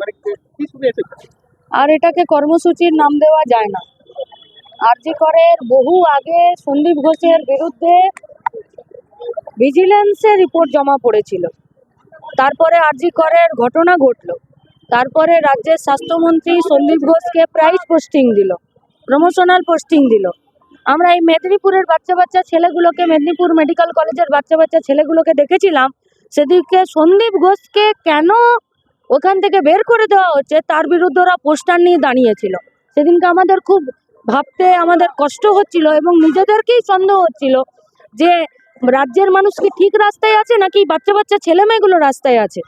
মানে আর এটাকে কর্মসূচির নাম দেওয়া যায় না। আরজি করের বহু আগে সন্দীপ ঘোষের বিরুদ্ধে ভিজিলেন্সে রিপোর্ট জমা পড়েছিল। তারপরে আরজি করের ঘটনা ঘটলো, তারপরে রাজ্যের স্বাস্থ্যমন্ত্রী সন্দীপ ঘোষকে প্রাইজ পোস্টিং দিল প্রমোশনাল পোস্টিং দিল। আমরা এই মেদিনীপুরের বাচ্চা বাচ্চা ছেলেগুলোকে, মেদিনীপুর মেডিকেল কলেজের বাচ্চা বাচ্চা ছেলেগুলোকে দেখেছিলাম। সেদিকে সন্দীপ ঘোষকে কেন ওখান থেকে বের করে দেওয়া হচ্ছে। তার বিরুদ্ধে ওরা পোস্টার নিয়ে দাঁড়িয়েছিল। সেদিনকে আমাদের খুব ভাবতে আমাদের কষ্ট হচ্ছিল এবং নিজেদেরকেই সন্দেহ হচ্ছিল যে রাজ্যের মানুষ কি ঠিক রাস্তায় আছে নাকি বাচ্চা বাচ্চা ছেলে মেয়েগুলো রাস্তায় আছে।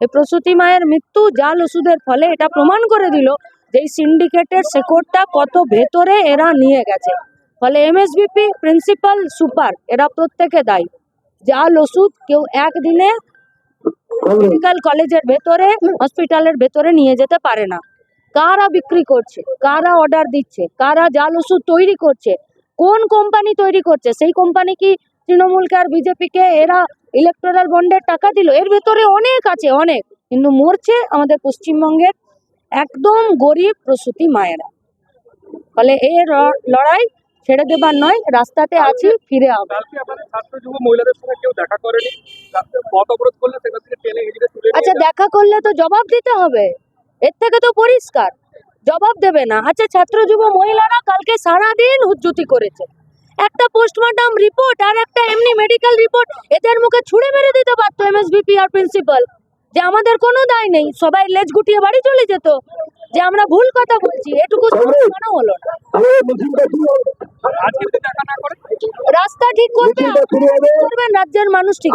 এই প্রসূতি মায়ের মৃত্যু, জাল ওষুধের ফলে এটা প্রমাণ করে দিল যে এই সিন্ডিকেটের শেকড়টা কত ভেতরে এরা নিয়ে গেছে। ফলে এমএসবিপি প্রিন্সিপাল সুপার, এরা প্রত্যেকে দায়ী। জাল ওষুধ কেউ একদিনে মেডিকেল কলেজের ভেতরে হসপিটালের ভেতরে নিয়ে যেতে পারে না। কারা বিক্রি করছে? কারা অর্ডার দিচ্ছে? কারা জাল ওষুধ তৈরি করছে? কোন কোম্পানি তৈরি করছে? সেই কোম্পানি কি তৃণমূলকে আর বিজেপিকে এরা ইলেকট্রাল বন্ডের টাকা দিল? এর ভেতরে অনেক আছে, অনেক। কিন্তু মরছে আমাদের পশ্চিমবঙ্গের একদম গরিব প্রসূতি মায়েরা। ফলে র- লড়াই ছেড়ে দেবার নয় রাস্তাতে আছি ফিরে আবার কালকে আমাদের ছাত্র যুব মহিলাদের সঙ্গে কেউ দেখা করেনি? রাস্তায় পথ অবরোধ করলে সেখান থেকে টেনে হিজড়ে তুলে নিয়ে আচ্ছা দেখা করলে তো জবাব দিতে হবে। এর থেকে তো পরিষ্কার। জবাব দেবে না। আচ্ছা ছাত্র যুব মহিলারা কালকে সারাদিন হুজ্জুতি করেছে। একটা পোস্টমর্টম রিপোর্ট আর একটা এমনি মেডিকেল রিপোর্ট এদের মুখে ছুড়ে মেরে দিতে পারতো এম এমএসবিপি আর প্রিন্সিপাল। যে আমাদের কোনো দায় নেই সবাই লেজ গুটিয়ে বাড়ি চলে যেত। যে আমরা ভুল কথা বলছি এটুকু কেন হলো না। রাস্তা ঠিক করবে করবেন রাজ্যের মানুষ ঠিক।